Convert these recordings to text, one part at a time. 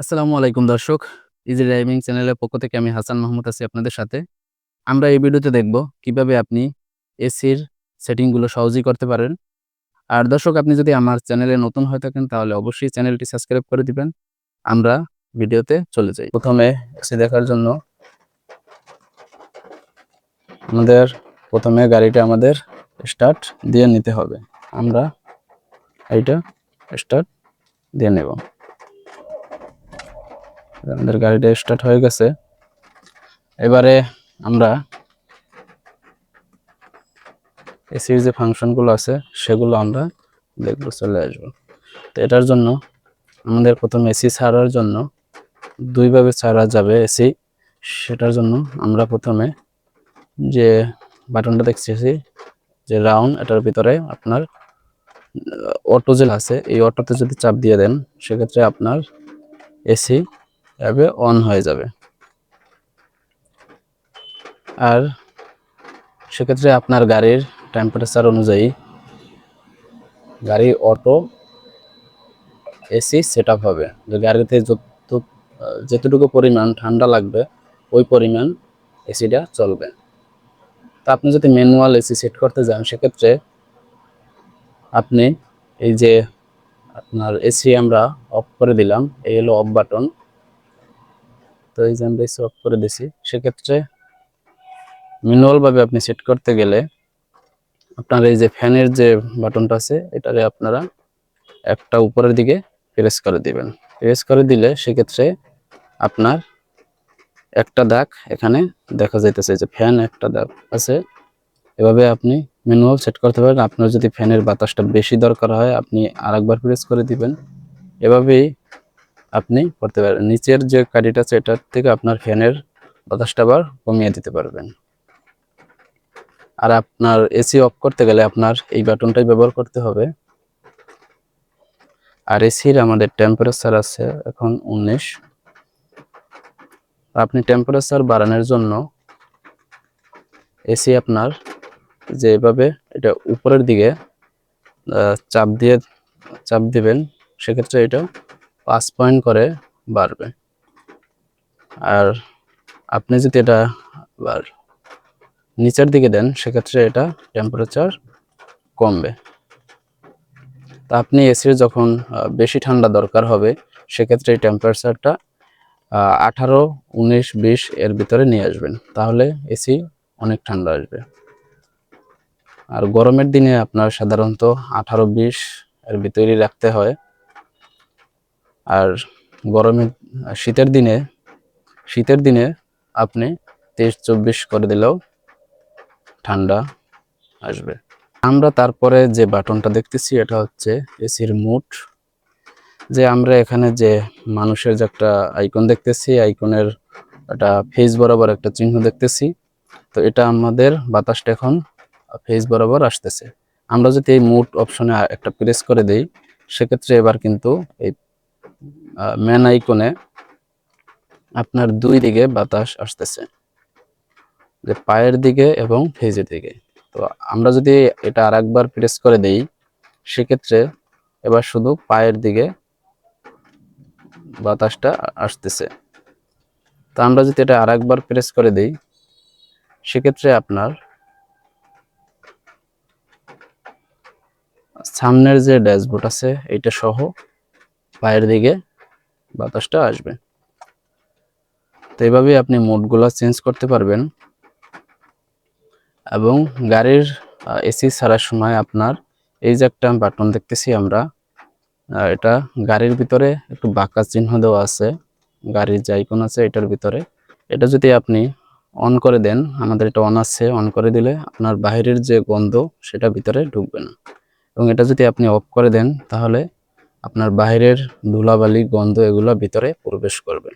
আসসালামু আলাইকুম দর্শক ইজি ড্রাইভিং চ্যানেলের পক্ষ থেকে আমি হাসান মাহমুদ আছি আপনাদের সাথে। আমরা এই ভিডিওতে দেখব কীভাবে আপনি এসির সেটিংগুলো সহজেই করতে পারেন। আর দর্শক, আপনি যদি আমার চ্যানেলে নতুন হয়ে থাকেন, তাহলে অবশ্যই চ্যানেলটি সাবস্ক্রাইব করে দিবেন। আমরা ভিডিওতে চলে যাই। প্রথমে এসি দেখার জন্য আমাদের প্রথমে গাড়িটা আমাদের স্টার্ট দিয়ে নিতে হবে। আমরা এইটা স্টার্ট দিয়ে নেব। আমাদের গাড়িটা স্টার্ট হয়ে গেছে। এবারে আমরা এসির যে ফাংশনগুলো আছে, সেগুলো আমরা দেখব, চলে আসব। তো এটার জন্য আমাদের প্রথম এসি ছাড়ার জন্য দুইভাবে ছাড়া যাবে এসি সেটার জন্য আমরা প্রথমে যে বাটনটা দেখতেছি, যে রাউন্ড এটার ভিতরে আপনার, অটো জেল আছে, এই অটোতে যদি চাপ দিয়ে দেন, সেক্ষেত্রে আপনার এসি এভাবে অন হয়ে যাবে। আর সেক্ষেত্রে আপনার গাড়ির টেম্পারেচার অনুযায়ী গাড়ি অটো এসি সেট হবে। যে গাড়িতে যত, যেতটুকু পরিমাণ ঠান্ডা লাগবে, ওই পরিমাণ এসিটা চলবে। তা আপনি যদি ম্যানুয়াল এসি সেট করতে যান, সেক্ষেত্রে আপনি এই যে আপনার এসি আমরা অফ করে দিলাম, এই হলো অফ বাটন তো এই যে আমরা অফ করে দিছি, সেক্ষেত্রে ম্যানুয়ালভাবে আপনি সেট করতে গেলে আপনার এই যে ফ্যানের যে বাটনটা আছে, এটারে আপনারা একটা উপরের দিকে প্রেস করে দিবেন। প্রেস করে দিলে সেক্ষেত্রে আপনার একটা দাগ এখানে দেখা যাইতেছে যে ফ্যান একটা দাগ আছে। এভাবে আপনি ম্যানুয়াল সেট করতে পারেন। আপনার যদি ফ্যানের বাতাসটা বেশি দরকার হয়, আপনি আরেকবার প্রেস করে দিবেন। এভাবেই আপনি করতে পারেন। নিচের যে কাঠিটা আছে, এটার থেকে আপনার ফ্যানের বাতাসটা আবার কমিয়ে দিতে পারবেন। আর আপনার এসি অফ করতে গেলে আপনার এই বাটনটাই ব্যবহার করতে হবে। আর এসির আমাদের টেম্পারেচার আছে এখন উনিশ। আপনি টেম্পারেচার বাড়ানোর জন্য এসি আপনার যেভাবে এটা উপরের দিকে চাপ দিয়ে, চাপ দিবেন, সেক্ষেত্রে এটা পাঁচ পয়েন্ট করে বাড়বে। আর আপনি যদি এটা আবার নিচের দিকে দেন, সেক্ষেত্রে এটা টেম্পারেচার কমবে। তা আপনি এসির যখন বেশি ঠান্ডা দরকার হবে, সেক্ষেত্রে এই টেম্পারেচারটা আঠারো, উনিশ, বিশ এর ভিতরে নিয়ে আসবেন। তাহলে এসি অনেক ঠান্ডা আসবে। আর গরমের দিনে আপনার সাধারণত আঠারো, বিশ এর ভিতরেই রাখতে হয়। আর গরমের শীতের দিনে শীতের দিনে আপনি তেইশ চব্বিশ করে দিলেও ঠান্ডা আসবে। আমরা তারপরে যে বাটনটা দেখতেছি, এটা হচ্ছে এসির মুট যে আমরা এখানে যে মানুষের যে একটা আইকন দেখতেছি, আইকনের একটা ফেস বরাবর একটা চিহ্ন দেখতেছি, তো এটা আমাদের বাতাসটা এখন ফেস বরাবর আসতেছে। আমরা যদি এই মুট অপশনে একটা প্রেস করে দেই, সেক্ষেত্রে এবার কিন্তু এই ম্যান আইকনে আপনার দুই দিকে বাতাস আসতেছে, যে পায়ের দিকে এবং ফেজের দিকে। তো আমরা যদি এটা আর একবার প্রেস করে দেই, সেক্ষেত্রে এবার শুধু পায়ের দিকে বাতাসটা আসতেছে। তা আমরা যদি এটা আর একবার প্রেস করে দিই, সেক্ষেত্রে আপনার সামনের যে ড্যাশবোর্ড আছে, এইটা সহ পায়ের দিকে বাতাসটা আসবে। তো এইভাবেই আপনি মোডগুলো চেঞ্জ করতে পারবেন। এবং গাড়ির এসি ছাড়ার সময় আপনার এই যে একটা বাটন দেখতেছি আমরা এটা গাড়ির ভিতরে একটু বাঁকা চিহ্ন দেওয়া আছে। গাড়ির যে আইকন আছে এটার ভিতরে। এটা যদি আপনি অন করে দেন, আমাদের এটা অন আছে অন করে দিলে আপনার বাহিরের যে গন্ধ সেটা ভিতরে ঢুকবে না। এবং এটা যদি আপনি অফ করে দেন, তাহলে আপনার বাহিরের ধুলাবালি, গন্ধ এগুলো ভিতরে প্রবেশ করবে।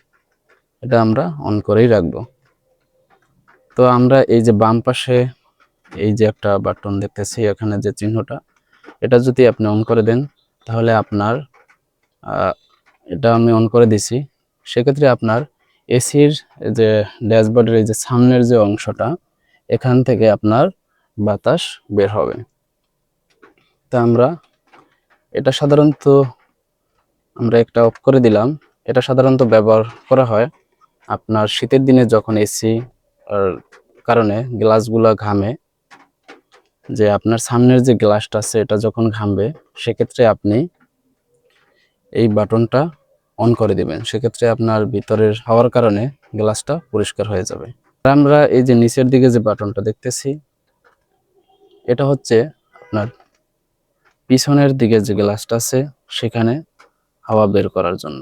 এটা আমরা অন করেই রাখব। তো আমরা এই যে বাম পাশে এই যে একটা বাটন দেখতেছি, এখানে যে চিহ্নটা, এটা যদি আপনি অন করে দেন, তাহলে আপনার এটা আমি অন করে দিছি। সেক্ষেত্রে আপনার এসির যে ড্যাশবোর্ডের এই যে সামনের যে অংশটা, এখান থেকে আপনার বাতাস বের হবে। তা আমরা, এটা সাধারণত আমরা একটা অফ করে দিলাম। এটা সাধারণত ব্যবহার করা হয়। আপনার শীতের দিনে যখন এসি আর কারণে গ্লাসগুলো ঘামে, যে আপনার সামনের যে গ্লাসটা আছে, এটা যখন ঘামবে, সেক্ষেত্রে আপনি এই বাটনটা অন করে দেবেন। সেক্ষেত্রে আপনার ভিতরের হাওয়ার কারণে গ্লাসটা পরিষ্কার হয়ে যাবে। আমরা এই যে নিচের দিকে যে বাটনটা দেখতেছি, এটা হচ্ছে আপনার পিছনের দিকে যে গ্লাসটা আছে, সেখানে হাওয়া বের করার জন্য।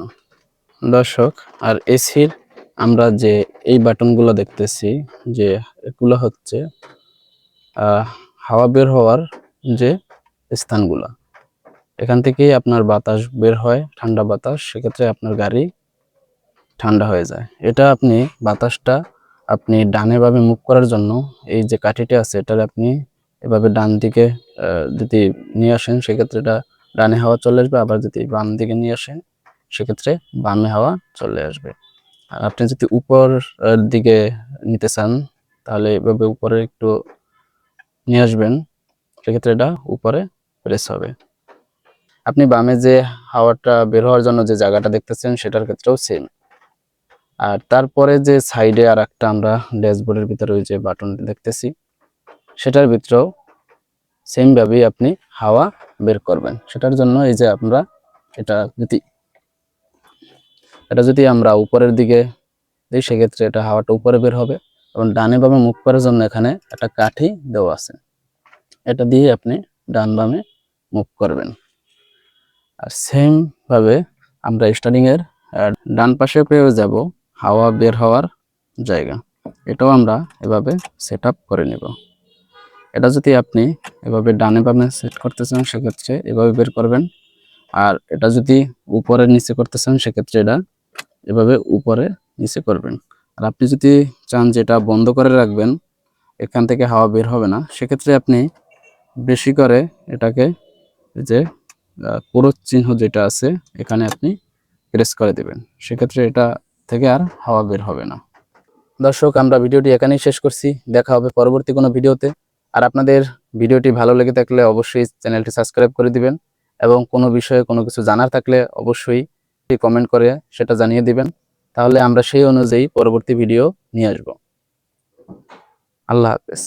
দর্শক, আর এসির আমরা যে এই বাটনগুলো দেখতেছি, যে এগুলো হচ্ছে হাওয়া বের হওয়ার যে স্থানগুলো। এখান থেকেই আপনার বাতাস বের হয়, ঠান্ডা বাতাস, সেক্ষেত্রে আপনার গাড়ি ঠান্ডা হয়ে যায়। এটা আপনি বাতাসটা আপনি ডানে ভাবে মুভ করার জন্য, এই যে কাঠিটি আছে, এটার আপনি এভাবে ডান দিকে যদি নিয়ে আসেন, সেক্ষেত্রে এটা ডানে হাওয়া চলে আসবে, আবার যদি বাম দিকে নিয়ে আসেন সেক্ষেত্রে বামে হাওয়া চলে আসবে। আর আপনি যদি উপর দিকে নিতে চান, তাহলে এভাবে উপরে একটু নিয়ে আসবেন, সেক্ষেত্রে এটা উপরে প্রেস হবে। আপনি বামে যে হাওয়াটা বের হওয়ার জন্য যে জায়গাটা দেখতেছেন, সেটার ক্ষেত্রেও সেম আর তারপরে যে সাইডে আর একটা আমরা ড্যাশবোর্ডের ভিতরে ওই যে বাটনটি দেখতেছি, সেটার ভিতরেও সেমভাবেই আপনি হাওয়া বের করবেন। সেটার জন্য এই যে আমরা এটা যদি এটা যদি আমরা উপরের দিকে দিই, সেক্ষেত্রে এটা হাওয়াটা উপরে বের হবে এবং ডানে বামে মুখ করার জন্য এখানে একটা কাঠি দেওয়া আছে। এটা দিয়ে আপনি ডান বামে মুভ করবেন। আর সেম ভাবে আমরা স্টার্টিং এর ডান পাশে পেয়ে যাব হাওয়া বের হওয়ার জায়গা। এটাও আমরা এভাবে সেট করে নেব। এটা যদি আপনি এভাবে ডানে বামে সেট করতে চান, সেক্ষেত্রে এভাবে বের করবেন। আর এটা যদি উপরে নিচে করতে চান, সেক্ষেত্রে এটা এভাবে উপরে নিচে করবেন। আর আপনি যদি চান যে এটা বন্ধ করে রাখবেন, এখান থেকে হাওয়া বের হবে না, সেক্ষেত্রে আপনি বেশি করে এটাকে যে পুরো চিহ্ন যেটা আছে, এখানে আপনি প্রেস করে দেবেন। সেক্ষেত্রে এটা থেকে আর হাওয়া বের হবে না। দর্শক, আমরা ভিডিওটি এখানেই শেষ করছি। দেখা হবে পরবর্তী কোনো ভিডিওতে। আর আপনাদের ভিডিওটি ভালো লেগে থাকলে অবশ্যই চ্যানেলটি সাবস্ক্রাইব করে দিবেন এবং কোনো বিষয়ে কোনো কিছু জানার থাকলে অবশ্যই কমেন্ট করে সেটা জানিয়ে দিবেন। তাহলে আমরা সেই অনুযায়ী পরবর্তী ভিডিও নিয়ে আসব। আল্লাহ হাফেজ।